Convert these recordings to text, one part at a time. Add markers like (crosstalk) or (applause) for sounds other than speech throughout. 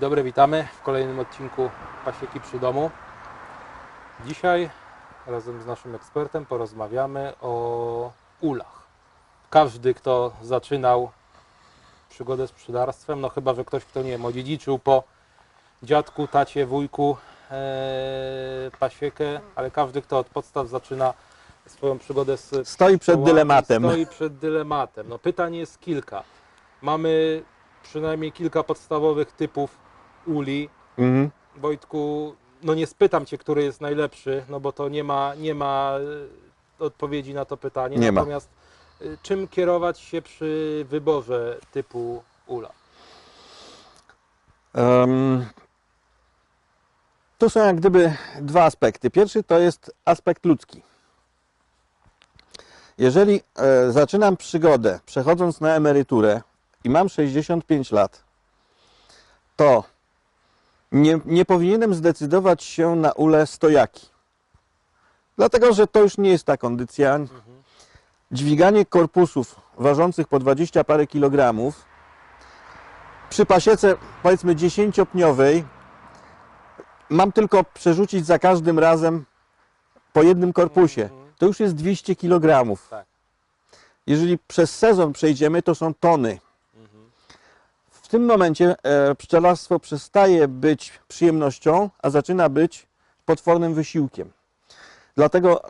dobry, witamy w kolejnym odcinku Pasieki przy domu. Dzisiaj razem z naszym ekspertem porozmawiamy o ulach. Każdy, kto zaczynał przygodę z pszczelarstwem, no chyba, że ktoś, kto nie wiem, odziedziczył po dziadku, tacie, wujku e, pasiekę, ale każdy, kto od podstaw zaczyna swoją przygodę z Stoi przed pszczołami, dylematem. Stoi przed dylematem. No pytań jest kilka. Mamy przynajmniej kilka podstawowych typów uli. Mhm. Wojtku, no nie spytam Cię, który jest najlepszy, no bo to nie ma, nie ma e, odpowiedzi na to pytanie. Nie ma. Natomiast e, czym kierować się przy wyborze typu ula? Em, tu są jak gdyby dwa aspekty. Pierwszy to jest aspekt ludzki. Jeżeli e, zaczynam przygodę przechodząc na emeryturę i mam 65 lat, to nie, nie powinienem zdecydować się na ule stojaki. Dlatego, że to już nie jest ta kondycja. Dźwiganie korpusów ważących po 20 parę kilogramów przy pasiece powiedzmy 10-pniowej mam tylko przerzucić za każdym razem po jednym korpusie. Mhm. To już jest 200 kg. Tak. Jeżeli przez sezon przejdziemy, to są tony. Tym momencie e, pszczelarstwo przestaje być przyjemnością, a zaczyna być potwornym wysiłkiem. Dlatego e,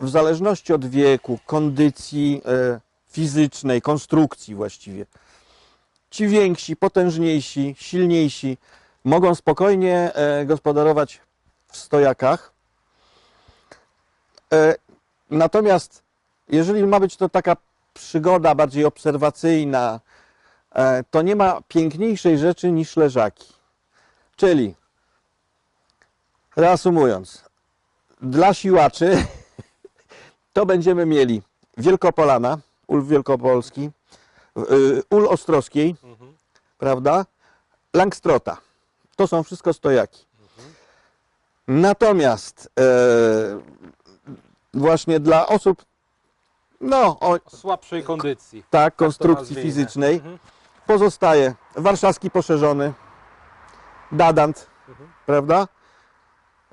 w zależności od wieku, kondycji e, fizycznej, konstrukcji właściwie, ci więksi, potężniejsi, silniejsi mogą spokojnie gospodarować w stojakach. Natomiast jeżeli ma być to taka przygoda bardziej obserwacyjna, to nie ma piękniejszej rzeczy niż leżaki. Czyli, reasumując, dla siłaczy (laughs) to będziemy mieli Wielkopolana, ul wielkopolski, y, ul ostrowskiej, Mhm. prawda? Langstrota. To są wszystko stojaki. Natomiast e, właśnie dla osób, no, o, O słabszej kondycji. tak, Tak konstrukcji fizycznej, Mhm. Pozostaje warszawski poszerzony, dadant, Mhm. prawda?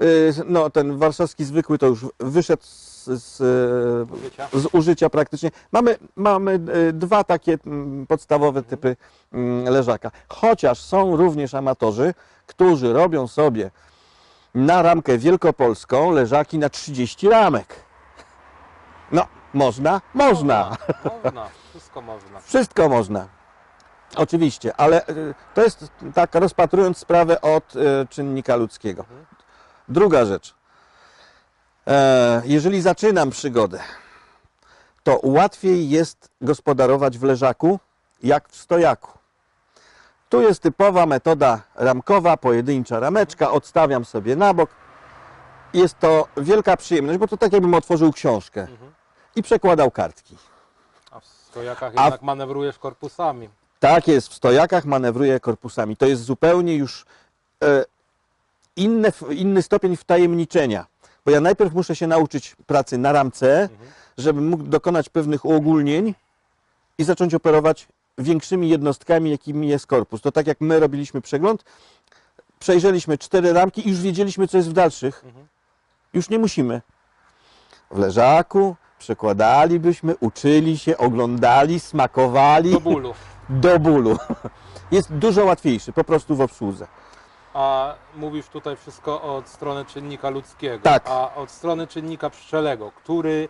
Y, No, ten warszawski zwykły to już wyszedł z, z, e, Użycia. z użycia praktycznie. Mamy, mamy e, dwa takie mm, podstawowe typy mm, leżaka. Chociaż są również amatorzy, którzy robią sobie na ramkę wielkopolską leżaki na 30 ramek. No, można? Można. Można. Wszystko można. Wszystko można. Oczywiście, ale y, to jest tak rozpatrując sprawę od y, czynnika ludzkiego. Mhm. Druga rzecz. E, Jeżeli zaczynam przygodę, to łatwiej jest gospodarować w leżaku jak w stojaku. Tu jest typowa metoda ramkowa, pojedyncza rameczka, odstawiam sobie na bok. Jest to wielka przyjemność, bo to tak jakbym otworzył książkę Mhm. i przekładał kartki. A w stojakach A w- jednak manewrujesz korpusami. Tak jest, w stojakach manewruję korpusami. To jest zupełnie już e, inne, inny stopień wtajemniczenia. Bo ja najpierw muszę się nauczyć pracy na ramce, Mhm. żebym mógł dokonać pewnych uogólnień i zacząć operować większymi jednostkami, jakimi jest korpus. To tak jak my robiliśmy przegląd, przejrzeliśmy cztery ramki i już wiedzieliśmy, co jest w dalszych. Mhm. Już nie musimy. W leżaku przekładalibyśmy, uczyli się, oglądali, smakowali Do bólu. Do bólu. (laughs) Jest dużo łatwiejszy po prostu w obsłudze. A mówisz tutaj wszystko od strony czynnika ludzkiego. Tak. A od strony czynnika pszczelego, który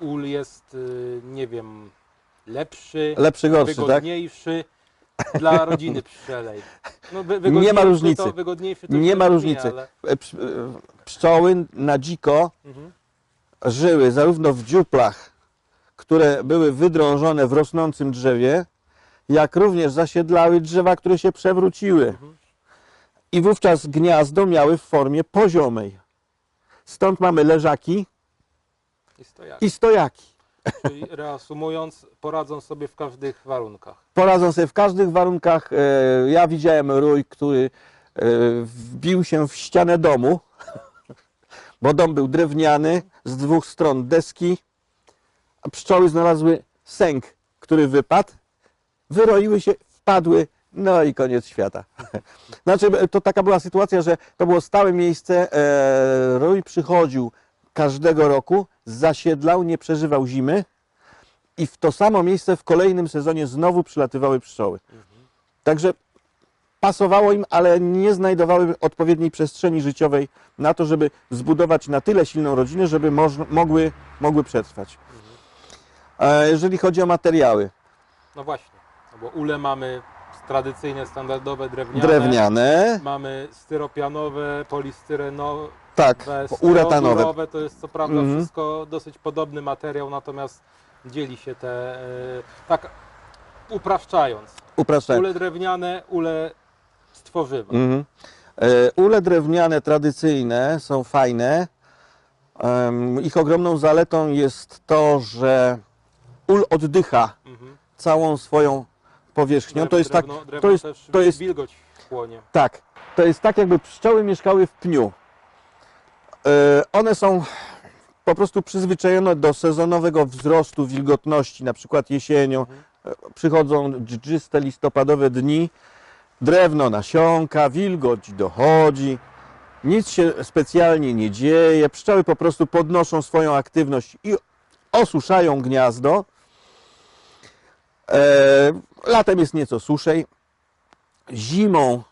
ul jest, y, nie wiem, lepszy, Lepszy, gorszy, tak? wygodniejszy (laughs) dla rodziny pszczelej. No, wy, Nie ma różnicy. To, wygodniejszy to Nie ma różnicy. Ale... E, psz- e, Pszczoły na dziko Mhm. żyły zarówno w dziuplach, które były wydrążone w rosnącym drzewie, jak również zasiedlały drzewa, które się przewróciły. I wówczas gniazdo miały w formie poziomej. Stąd mamy leżaki I stojaki. i stojaki. Czyli reasumując, poradzą sobie w każdych warunkach. poradzą sobie w każdych warunkach. E, Ja widziałem rój, który e, wbił się w ścianę domu, bo dom był drewniany, z dwóch stron deski, a pszczoły znalazły sęk, który wypadł, wyroiły się, wpadły No i koniec świata. (laughs) Znaczy, to taka była sytuacja, że to było stałe miejsce. E, rój przychodził każdego roku, zasiedlał, nie przeżywał zimy i w to samo miejsce w kolejnym sezonie znowu przylatywały pszczoły. Także pasowało im, ale nie znajdowały odpowiedniej przestrzeni życiowej na to, żeby zbudować na tyle silną rodzinę, żeby mogły, mogły przetrwać. E, jeżeli chodzi o materiały, No właśnie, no bo ule mamy tradycyjne, standardowe, drewniane. drewniane, Mamy styropianowe, polistyrenowe, tak, uretanowe. To jest co prawda Mhm. wszystko dosyć podobny materiał, natomiast dzieli się te, e, tak upraszczając. Upraszczając. Ule drewniane, ule z tworzywa. Mhm. E, Ule drewniane tradycyjne są fajne. Ich ogromną zaletą jest to, że ul oddycha Mhm. całą swoją powierzchnią. To jest tak, drewno, to jest, też to jest wilgoć chłonie. tak, to jest tak jakby pszczoły mieszkały w pniu. E, One są po prostu przyzwyczajone do sezonowego wzrostu wilgotności, na przykład jesienią. E, Przychodzą dżdżyste listopadowe dni, drewno nasiąka, wilgoć dochodzi, nic się specjalnie nie dzieje, pszczoły po prostu podnoszą swoją aktywność i osuszają gniazdo. E, latem jest nieco suszej. Zimą,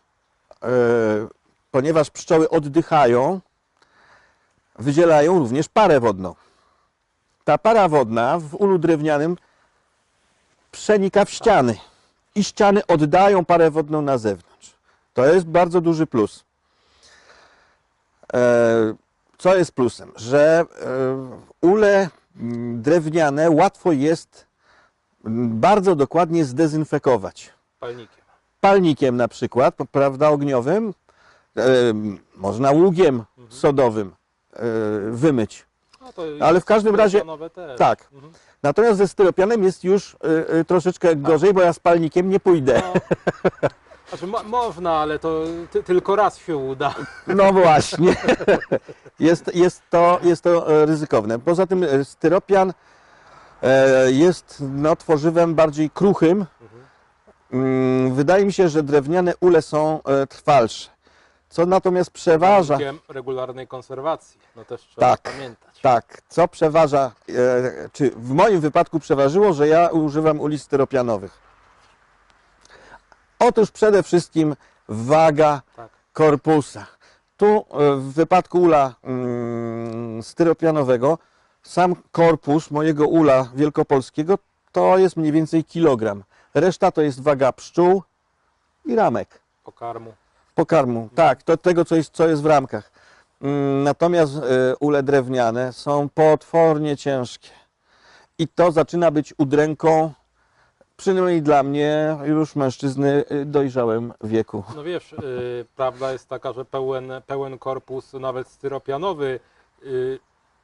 e, ponieważ pszczoły oddychają, wydzielają również parę wodną. Ta para wodna w ulu drewnianym przenika w ściany i ściany oddają parę wodną na zewnątrz. To jest bardzo duży plus. E, Co jest plusem? Że ule drewniane łatwo jest bardzo dokładnie zdezynfekować. Palnikiem. Palnikiem na przykład, prawda, ogniowym, e, można ługiem sodowym e, wymyć. No Ale w każdym razie-. Tak. Mhm. Natomiast ze styropianem jest już y, y, troszeczkę gorzej, bo ja z palnikiem nie pójdę. No, znaczy, mo- można, ale to ty, tylko raz się uda. No właśnie. (laughs) Jest, jest, to, jest to e, ryzykowne. Poza tym styropian jest no, tworzywem bardziej kruchym. Mm, Wydaje mi się, że drewniane ule są e, trwalsze. Co natomiast przeważa, regularnej konserwacji. No też trzeba Tak. pamiętać. tak, co przeważa, e, czy w moim wypadku przeważyło, że ja używam uli styropianowych. Otóż przede wszystkim waga Tak. korpusa. Tu e, w wypadku ula mm, styropianowego sam korpus mojego ula wielkopolskiego to jest mniej więcej kilogram. Reszta to jest waga pszczół i ramek Pokarmu. pokarmu. Tak, to tego co jest, co jest w ramkach. Mm, Natomiast e, ule drewniane są potwornie ciężkie. I to zaczyna być udręką, przynajmniej dla mnie, już mężczyzny y, dojrzałym wieku. No wiesz, y, prawda jest taka, że pełen, pełen korpus, nawet styropianowy, y,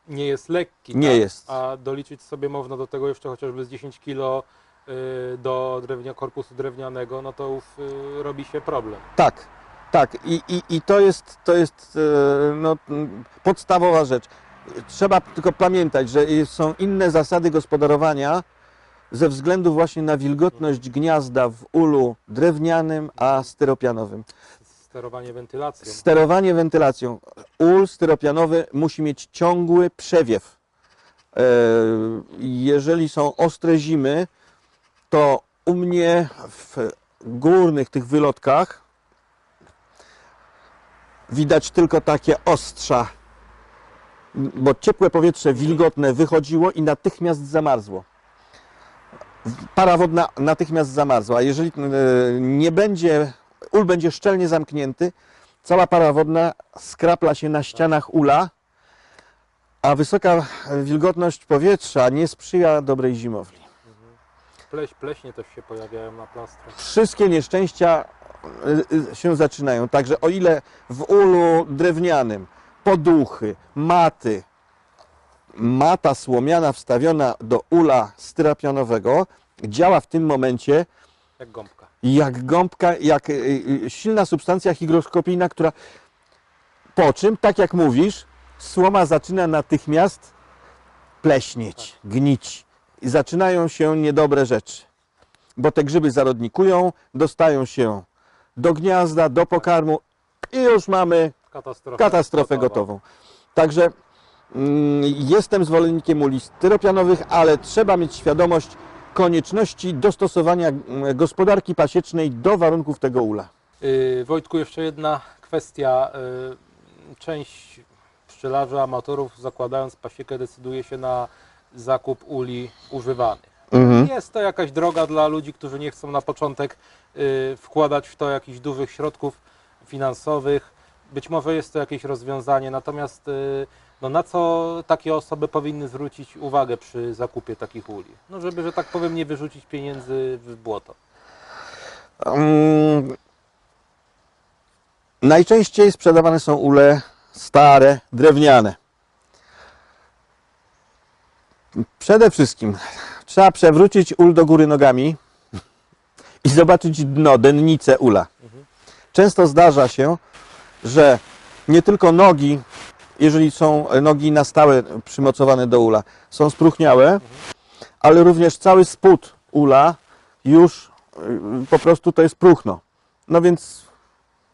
nie jest lekki. Nie tak? jest. A doliczyć sobie można do tego jeszcze chociażby z 10 kg y, do drewnia, korpusu drewnianego, no to ów, y, robi się problem. Tak, tak. I, i, i to jest, to jest e, no, podstawowa rzecz. Trzeba tylko pamiętać, że są inne zasady gospodarowania ze względu właśnie na wilgotność gniazda w ulu drewnianym, a styropianowym. Sterowanie wentylacją. Sterowanie wentylacją. Ul styropianowy musi mieć ciągły przewiew. E, Jeżeli są ostre zimy, to u mnie w górnych tych wylotkach widać tylko takie ostrza, bo ciepłe powietrze wilgotne wychodziło i natychmiast zamarzło. Para wodna natychmiast zamarzła. Jeżeli e, nie będzie, ul będzie szczelnie zamknięty, cała para wodna skrapla się na ścianach ula, a wysoka wilgotność powietrza nie sprzyja dobrej zimowli. Pleś, pleśnie też się pojawiają na plastrach. Wszystkie nieszczęścia y, y, się zaczynają. Także o ile w ulu drewnianym poduchy, maty, mata słomiana wstawiona do ula styropianowego działa w tym momencie Jak gąbka. Jak gąbka, jak y, y, silna substancja hygroskopijna, która po czym, tak jak mówisz, słoma zaczyna natychmiast pleśnieć, gnić i zaczynają się niedobre rzeczy. bo te grzyby zarodnikują, dostają się do gniazda, do pokarmu i już mamy Katastrofę, katastrofę gotową. Także mm, jestem zwolennikiem uli styropianowych, ale trzeba mieć świadomość konieczności dostosowania mm, gospodarki pasiecznej do warunków tego ula. Yy, Wojtku, jeszcze jedna kwestia. Yy, Część pszczelarzy, amatorów zakładając pasiekę decyduje się na zakup uli używanych. Mhm. Jest to jakaś droga dla ludzi, którzy nie chcą na początek y, wkładać w to jakichś dużych środków finansowych. Być może jest to jakieś rozwiązanie, natomiast y, no na co takie osoby powinny zwrócić uwagę przy zakupie takich uli? No żeby, że tak powiem, nie wyrzucić pieniędzy w błoto. Mm, Najczęściej sprzedawane są ule stare, drewniane. Przede wszystkim trzeba przewrócić ul do góry nogami i zobaczyć dno, dennicę ula. Często zdarza się, że nie tylko nogi, jeżeli są nogi na stałe przymocowane do ula, są spróchniałe, ale również cały spód ula już y, po prostu to jest próchno. No więc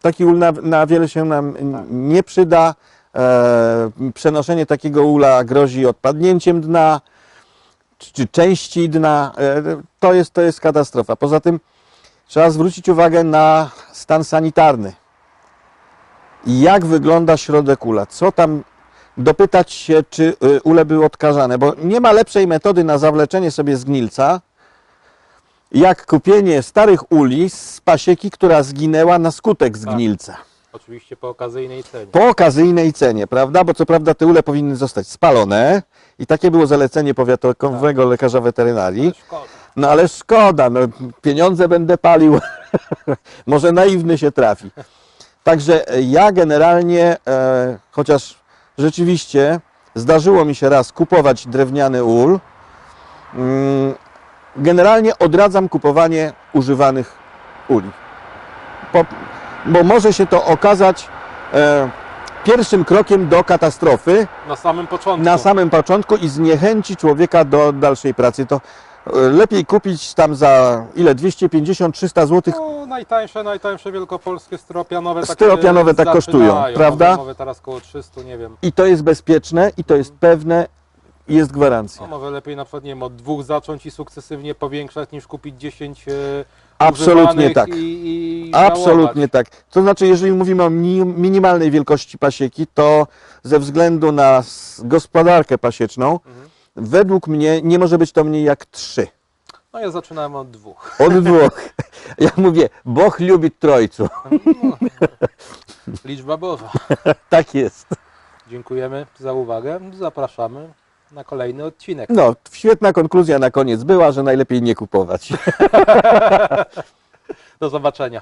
taki ul na, na wiele się nam nie przyda. E, przenoszenie takiego ula grozi odpadnięciem dna czy, czy części dna. E, to, jest, to jest katastrofa. Poza tym trzeba zwrócić uwagę na stan sanitarny. Jak wygląda środek ula? Co tam dopytać się, czy y, ule były odkażane, bo nie ma lepszej metody na zawleczenie sobie zgnilca, jak kupienie starych uli z pasieki, która zginęła na skutek zgnilca. Oczywiście po okazyjnej cenie. Po okazyjnej cenie, prawda? Bo co prawda te ule powinny zostać spalone i takie było zalecenie powiatowego lekarza weterynarii. Ale szkoda. No ale szkoda, no, pieniądze będę palił, (laughs) może naiwny się trafi. Także e, ja generalnie, e, chociaż rzeczywiście zdarzyło mi się raz kupować drewniany ul, mm, generalnie odradzam kupowanie używanych uli. Po, bo może się to okazać e, pierwszym krokiem do katastrofy, Na samym początku. na samym początku i zniechęci człowieka do dalszej pracy. To lepiej kupić tam za ile? 250-300 zł. No, najtańsze, najtańsze wielkopolskie styropianowe. takie Styropianowe tak kosztują, zaczynają. prawda? Nowe, teraz koło 300, nie wiem. I to jest bezpieczne, i to jest pewne, i jest No, gwarancja. może lepiej na przykład, nie wiem, od dwóch zacząć i sukcesywnie powiększać, niż kupić 10 e, Absolutnie używanych tak. I, i Absolutnie tak. To znaczy, jeżeli mówimy o mini- minimalnej wielkości pasieki, to ze względu na s- gospodarkę pasieczną, Mhm. Według mnie nie może być to mniej jak trzy. No ja zaczynałem od dwóch. Od dwóch. Ja mówię, Boch lubi trojcu. (laughs) Liczba Boża. (laughs) Tak jest. Dziękujemy za uwagę. Zapraszamy na kolejny odcinek. No, świetna konkluzja na koniec była, że najlepiej nie kupować. (laughs) Do zobaczenia.